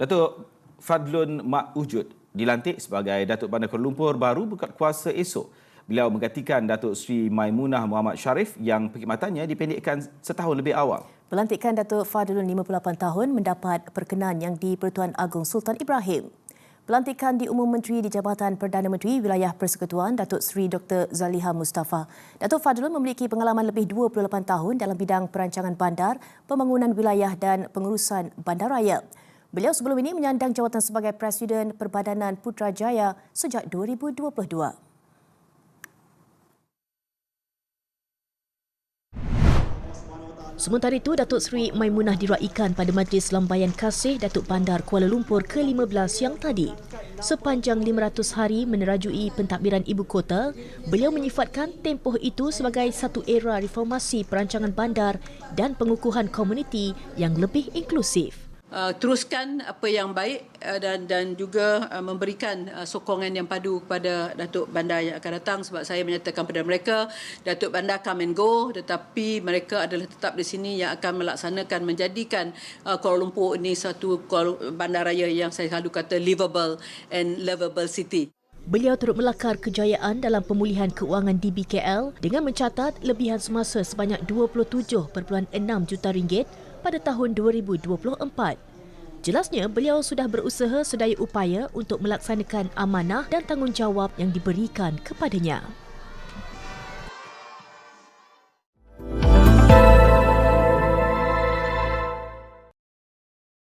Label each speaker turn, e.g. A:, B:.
A: Datuk Fadlun Mak Ujud dilantik sebagai Datuk Bandar Kuala Lumpur baru buka kuasa esok. Beliau menggantikan Datuk Sri Maimunah Muhammad Sharif yang perkhidmatannya dipendekkan setahun lebih awal.
B: Pelantikan Datuk Fadlun 58 tahun mendapat perkenan yang di-Pertuan Agong Sultan Ibrahim. Pelantikan di Umum Menteri di Jabatan Perdana Menteri Wilayah Persekutuan Datuk Seri Dr. Zaliha Mustafa. Datuk Fadlun memiliki pengalaman lebih 28 tahun dalam bidang perancangan bandar, pembangunan wilayah dan pengurusan bandaraya. Beliau sebelum ini menyandang jawatan sebagai Presiden Perbadanan Putrajaya sejak 2022. Sementara itu, Datuk Seri Maimunah diraikan pada Majlis Lambayan Kasih Datuk Bandar Kuala Lumpur ke-15 siang tadi. Sepanjang 500 hari menerajui pentadbiran ibu kota, beliau menyifatkan tempoh itu sebagai satu era reformasi perancangan bandar dan pengukuhan komuniti yang lebih inklusif
C: uh, teruskan apa yang baik uh, dan dan juga uh, memberikan uh, sokongan yang padu kepada Datuk Bandar yang akan datang sebab saya menyatakan kepada mereka Datuk Bandar come and go tetapi mereka adalah tetap di sini yang akan melaksanakan menjadikan uh, Kuala Lumpur ini satu bandaraya yang saya selalu kata livable and lovable city.
B: Beliau turut melakar kejayaan dalam pemulihan keuangan DBKL dengan mencatat lebihan semasa sebanyak 27.6 juta ringgit pada tahun 2024. Jelasnya, beliau sudah berusaha sedaya upaya untuk melaksanakan amanah dan tanggungjawab yang diberikan kepadanya.